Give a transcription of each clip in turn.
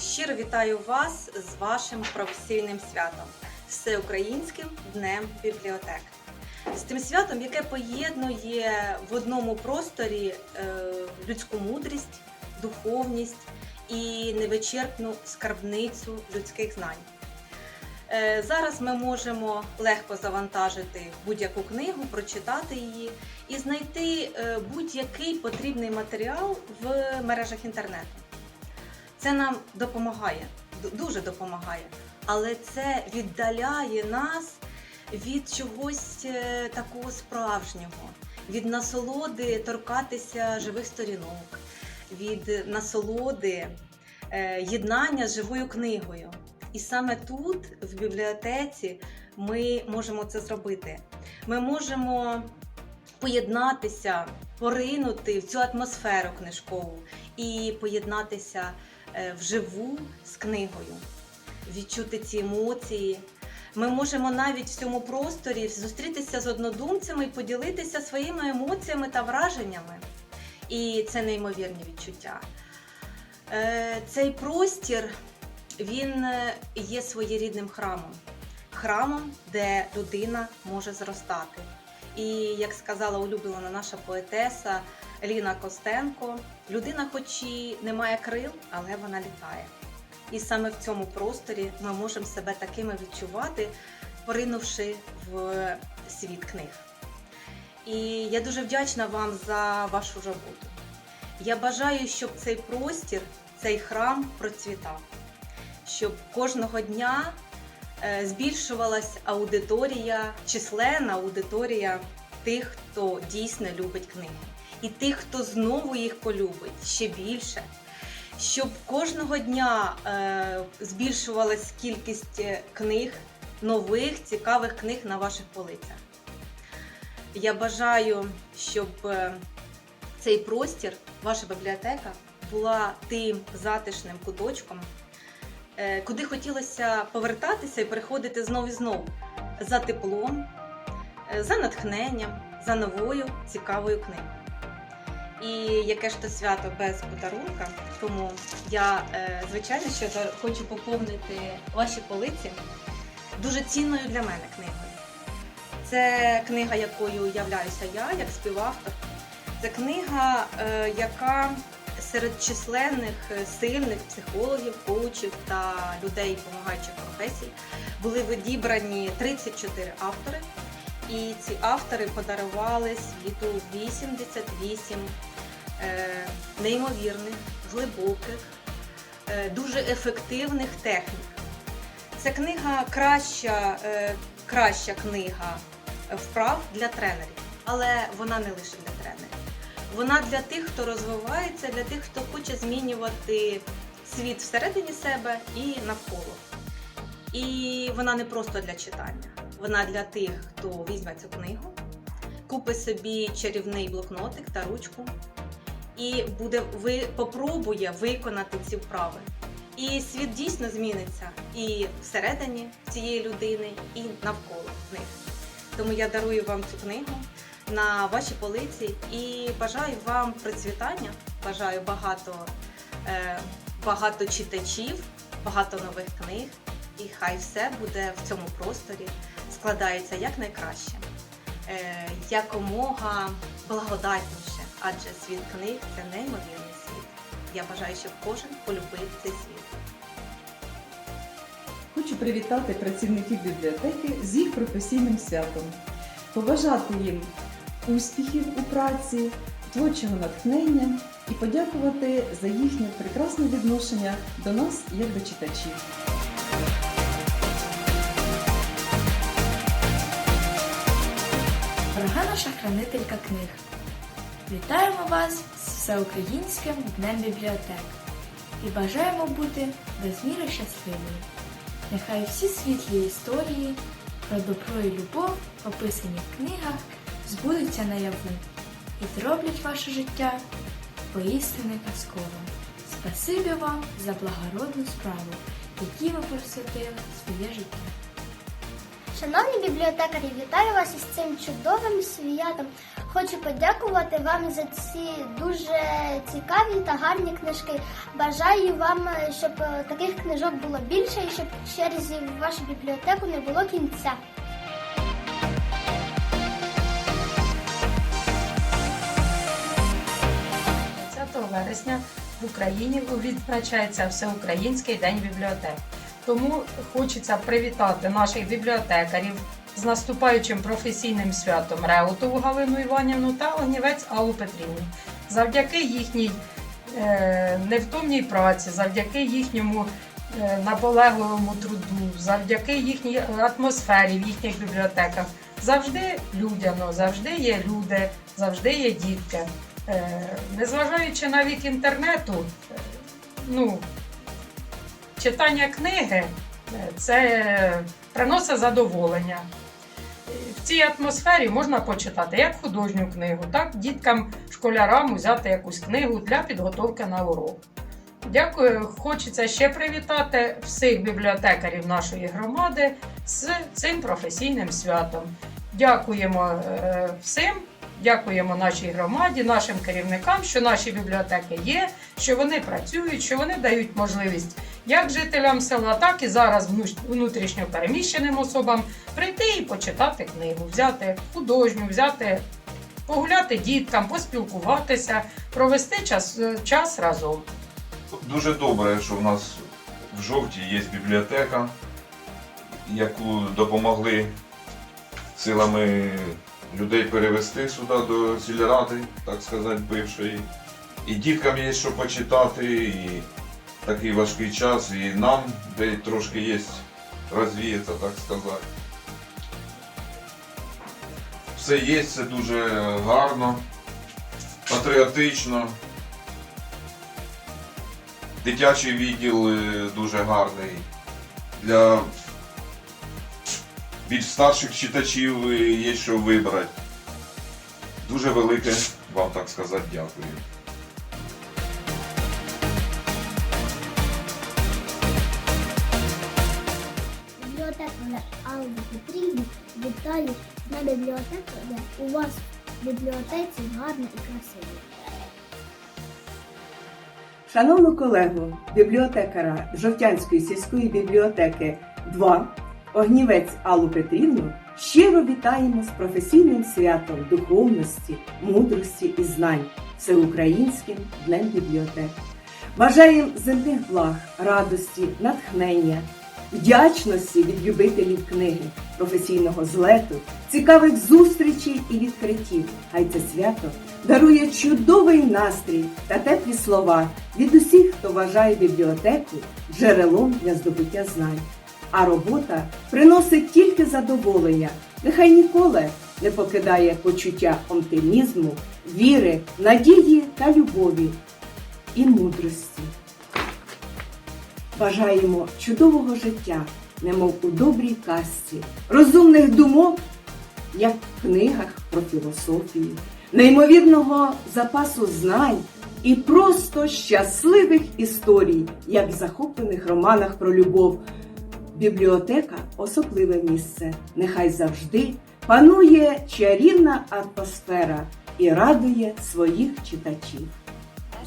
Щиро вітаю вас з вашим професійним святом Всеукраїнським днем бібліотек. З тим святом, яке поєднує в одному просторі е, людську мудрість, духовність і невичерпну скарбницю людських знань. Е, Зараз ми можемо легко завантажити будь-яку книгу, прочитати її і знайти е, будь-який потрібний матеріал в мережах інтернету. Це нам допомагає, дуже допомагає, але це віддаляє нас від чогось е, такого справжнього, від насолоди торкатися живих сторінок, від насолоди е, єднання з живою книгою. І саме тут, в бібліотеці, ми можемо це зробити. Ми можемо поєднатися, поринути в цю атмосферу книжкову і поєднатися вживу з книгою, відчути ці емоції. Ми можемо навіть в цьому просторі зустрітися з однодумцями і поділитися своїми емоціями та враженнями. І це неймовірні відчуття. Е, Цей простір він е, є своєрідним храмом. Храмом, де людина може зростати. І як сказала улюблена наша поетеса Ліна Костенко, людина, хоч і не має крил, але вона літає. І саме в цьому просторі ми можемо себе такими відчувати, поринувши в світ книг. І я дуже вдячна вам за вашу роботу. Я бажаю, щоб цей простір, цей храм процвітав, щоб кожного дня е, збільшувалась аудиторія, численна аудиторія тих, хто дійсно любить книги, і тих, хто знову їх полюбить ще більше. Щоб кожного дня е, збільшувалась кількість е, книг, нових цікавих книг на ваших полицях. Я бажаю, щоб е, цей простір, ваша бібліотека, була тим затишним куточком, куди хотілося повертатися і приходити знов і знов за теплом, за натхненням, за новою цікавою книгою. І яке ж то свято без подарунка, тому я, е, звичайно, що хочу поповнити ваші полиці дуже цінною для мене книгою. Це книга, якою являюся я, як співавтор. Це книга, е, яка серед численних е, сильних психологів, коучів та людей допомагаючих професій були відібрані 34 автори. І ці автори подарували світу 88 е, неймовірних, глибоких, е, дуже ефективних технік. Це книга краща, е, краща книга вправ для тренерів, але вона не лише для тренерів. Вона для тих, хто розвивається, для тих, хто хоче змінювати світ всередині себе і навколо. І вона не просто для читання, вона для тих, хто візьме цю книгу, купить собі чарівний блокнотик та ручку і буде ви попробує виконати ці вправи. І світ дійсно зміниться і всередині цієї людини, і навколо них. Тому я дарую вам цю книгу на ваші полиці і бажаю вам процвітання. Бажаю багато, е, багато читачів, багато нових книг. І хай все буде в цьому просторі складається якнайкраще, е, якомога благодатніше, адже світ книг це неймовірний світ. Я бажаю, щоб кожен полюбив цей світ. Хочу привітати працівників бібліотеки з їх професійним святом, побажати їм успіхів у праці, творчого натхнення і подякувати за їхнє прекрасне відношення до нас як до читачів. Дорога наша хранителька книг. Вітаємо вас з Всеукраїнським Днем бібліотек і бажаємо бути безміри щасливими. Нехай всі світлі історії про добро і любов, описані в книгах, збудуться наяву і зроблять ваше життя поістини казковим. Спасибі вам за благородну справу, якій ви присвятили своє життя. Шановні бібліотекарі, вітаю вас із цим чудовим святом. Хочу подякувати вам за ці дуже цікаві та гарні книжки. Бажаю вам, е, щоб е, таких книжок було більше і щоб черзі в вашу бібліотеку не було кінця. 20 вересня в Україні відзначається Всеукраїнський день бібліотек. Тому хочеться привітати наших бібліотекарів з наступаючим професійним святом Реутову Галину Іванівну та Огнівець Аллу Петрівну. Завдяки їхній е, невтомній праці, завдяки їхньому е, наполегливому труду, завдяки їхній атмосфері в їхніх бібліотеках. Завжди людяно, завжди є люди, завжди є дітки. Е, незважаючи на вік інтернету, е, ну, читання книги е, це приносить задоволення. В цій атмосфері можна почитати як художню книгу, так діткам, школярам взяти якусь книгу для підготовки на урок. Дякую. Хочеться ще привітати всіх бібліотекарів нашої громади з цим професійним святом. Дякуємо е, всім. Дякуємо нашій громаді, нашим керівникам, що наші бібліотеки є, що вони працюють, що вони дають можливість як жителям села, так і зараз внутрішньо переміщеним особам прийти і почитати книгу, взяти художню, взяти, погуляти діткам, поспілкуватися, провести час, е, час разом. Дуже добре, що в нас в жовтій є бібліотека, яку допомогли силами людей перевести сюди до сільради, так сказати, бившої. І діткам є що почитати, і такий важкий час, і нам, де трошки є розвіятися, так сказати. Все є, це дуже гарно, патріотично. Дитячий відділ е, дуже гарний. Для більш старших читачів е, є що вибрати. Дуже велике вам так сказати дякую. Вітаю на бібліотеку. У вас в бібліотеці гарно і красиво. Шановну колегу, бібліотекара Жовтянської сільської бібліотеки 2 Огнівець Аллу Петрівну щиро вітаємо з професійним святом духовності, мудрості і знань Всеукраїнським Днем бібліотек. Бажаємо земних благ, радості, натхнення, вдячності від любителів книги, професійного злету, цікавих зустрічей і відкриттів. Хай це свято дарує чудовий настрій та теплі слова від усіх, хто вважає бібліотеку джерелом для здобуття знань. А робота приносить тільки задоволення. Нехай ніколи не покидає почуття оптимізму, віри, надії та любові і мудрості. Бажаємо чудового життя, немов у добрій казці, розумних думок, як в книгах про філософію, неймовірного запасу знань і просто щасливих історій, як в захоплених романах про любов. Бібліотека особливе місце. Нехай завжди панує чарівна атмосфера і радує своїх читачів.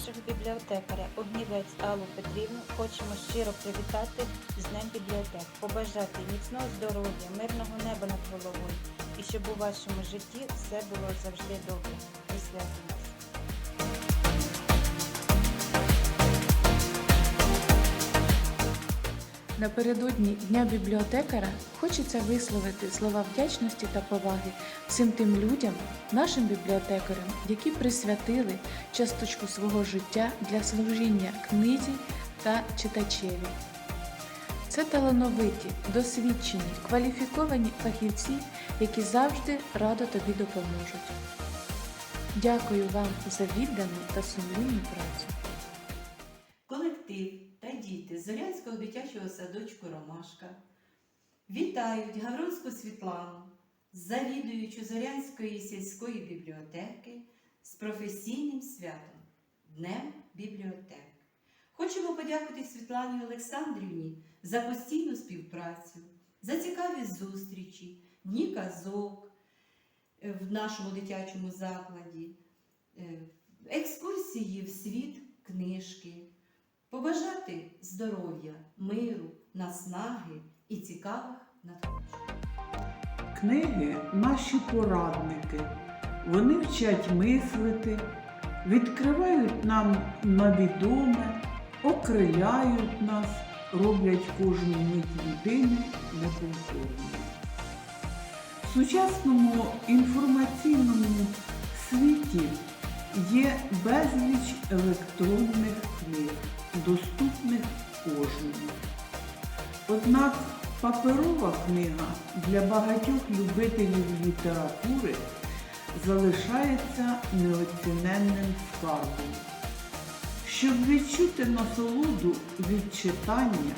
Нашого бібліотекаря. Огнівець Аллу Петрівну хочемо щиро привітати з Днем бібліотек, побажати міцного здоров'я, мирного неба над головою. І щоб у вашому житті все було завжди добре. Напередодні Дня бібліотекара хочеться висловити слова вдячності та поваги всім тим людям, нашим бібліотекарям, які присвятили часточку свого життя для служіння книзі та читачеві. Це талановиті, досвідчені, кваліфіковані фахівці, які завжди радо тобі допоможуть. Дякую вам за віддану та сумлінну працю. колектив діти Зорянського дитячого садочку Ромашка вітають Гавронську Світлану, завідуючу Зорянської сільської бібліотеки з професійним святом Днем бібліотек. Хочемо подякувати Світлані Олександрівні за постійну співпрацю, за цікаві зустрічі, дні казок, е, в нашому дитячому закладі, е, екскурсії в світ книжки, побажати здоров'я, миру, наснаги і цікавих надходжень. Книги наші порадники. Вони вчать мислити, відкривають нам на відоме, окриляють нас, роблять кожну мить людини неповторною. В сучасному інформаційному світі є безліч електронних книг, доступних кожному. Однак паперова книга для багатьох любителів літератури залишається неоціненним скарбом. Щоб відчути насолоду від читання,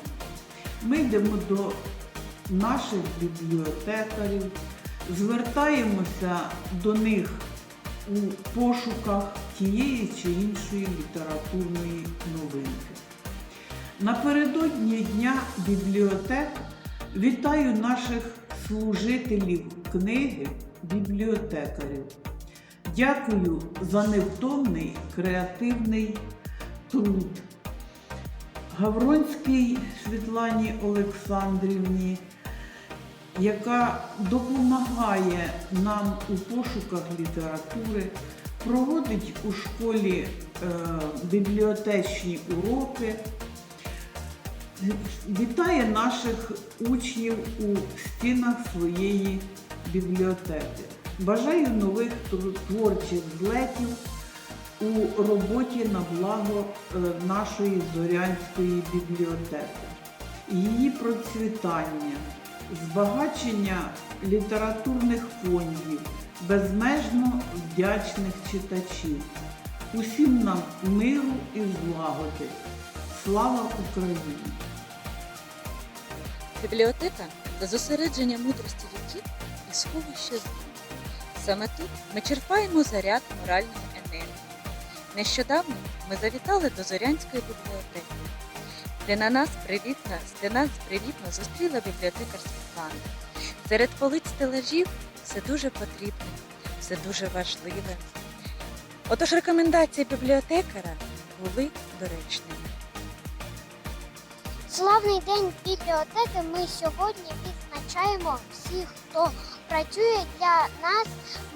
ми йдемо до наших бібліотекарів, звертаємося до них у пошуках тієї чи іншої літературної новинки. Напередодні Дня бібліотек вітаю наших служителів книги, бібліотекарів. Дякую за невтомний креативний труд. Гавронській Світлані Олександрівні, яка допомагає нам у пошуках літератури, проводить у школі е, бібліотечні уроки, вітає наших учнів у стінах своєї бібліотеки. Бажаю нових творчих злетів у роботі на благо е, нашої Зорянської бібліотеки, її процвітання, збагачення літературних фондів, безмежно вдячних читачів. Усім нам миру і злагоди. Слава Україні! Бібліотека це зосередження мудрості віків і сховище знань. Саме тут ми черпаємо заряд моральної енергії. Нещодавно ми завітали до Зорянської бібліотеки, де на нас привітно, де нас привітно зустріла бібліотекар Світлана. Серед полиць стелажів все дуже потрібне, все дуже важливе. Отож рекомендації бібліотекара були доречними. Славний день бібліотеки ми сьогодні відзначаємо всіх, хто працює для нас.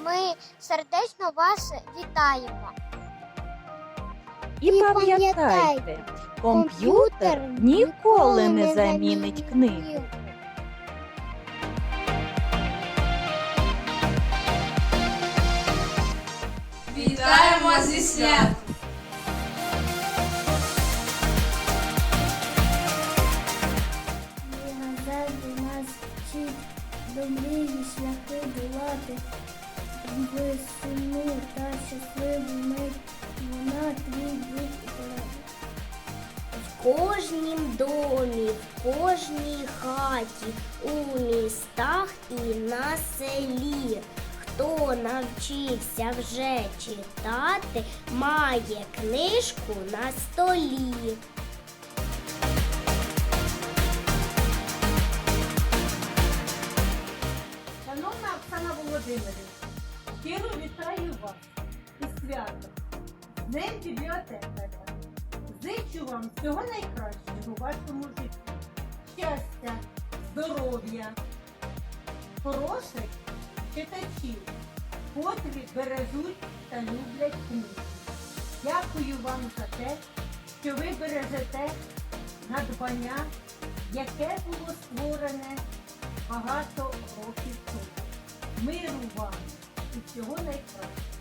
Ми сердечно вас вітаємо. І І пам'ятайте, комп'ютер ніколи не замінить книгу. Вітаємо зі свят! завжди нас вчить до мрії шляхи долати. Весну та щасливу мить вона твій дух В кожнім домі, в кожній хаті, у містах і на селі. Хто навчився вже читати, має книжку на столі. Шановна Оксана Володимирівна, щиро вітаю вас із святом, Днем бібліотекаря. Зичу вам всього найкращого у вашому житті. Щастя, здоров'я, хороших читачів, котрі бережуть та люблять книги. Дякую вам за те, що ви бережете надбання, яке було створене багато років тому. Миру вам і всього найкращого.